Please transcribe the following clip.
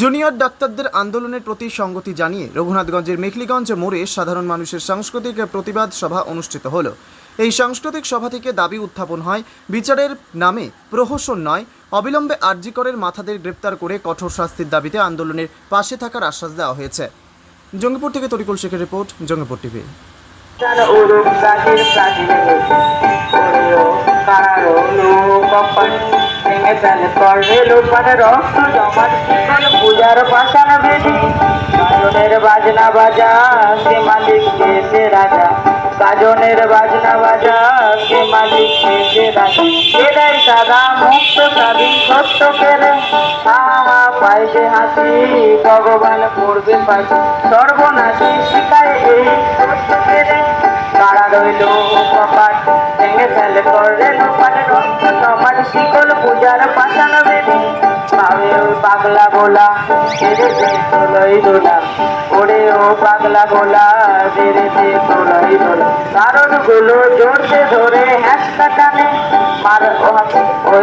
Junior ডাক্তারদের আন্দোলনের প্রতি সংগতি জানিয়ে রঘুনাথগঞ্জের মেখলিগঞ্জ মোড়ে সাধারণ মানুষের সাংস্কৃতিক প্রতিবাদ সভা অনুষ্ঠিত হলো। এই সাংস্কৃতিক সভা থেকে দাবি উত্থাপন হয়, বিচারের নামে প্রহসন নয়, অবিলম্বে আরজিকরের মাথাদের গ্রেপ্তার করে কঠোর শাস্তির দাবিতে আন্দোলনের পাশে থাকার আশ্বাস দেওয়া হয়েছে। জঙ্গিপুর থেকে তরিকুল শেখের রিপোর্ট, জঙ্গিপুর টিভি। ফেলে করবে লোপান রক্ত জমাট শিকল পূজার পাশান বেদি। গাজনের বাজনা বাজা, সে মালিক সে রাজা। গাজনের বাজনা বাজা, সে মালিক সে রাজা। এরাই সাদা মুক্ত স্বাধীন সত্য কেড়ে হা হা পাইছে হাসি, ভগবান করবে পাশে। সর্বনাশী শিখায় এই সত্য কেড়ে কারা রইল কপাট, ভেঙে ফেলে করলে লোপাট রক্ত সমাজ শিকল পূজার পাশান বেবি পাবে ওই পাগলা গোলা দে তোলই দোলা ওরে ও পাগলা গোলা দে তোলই দোলা কারণগুলো জোরসে ধরে হ্যাঁচকা টানে মার ও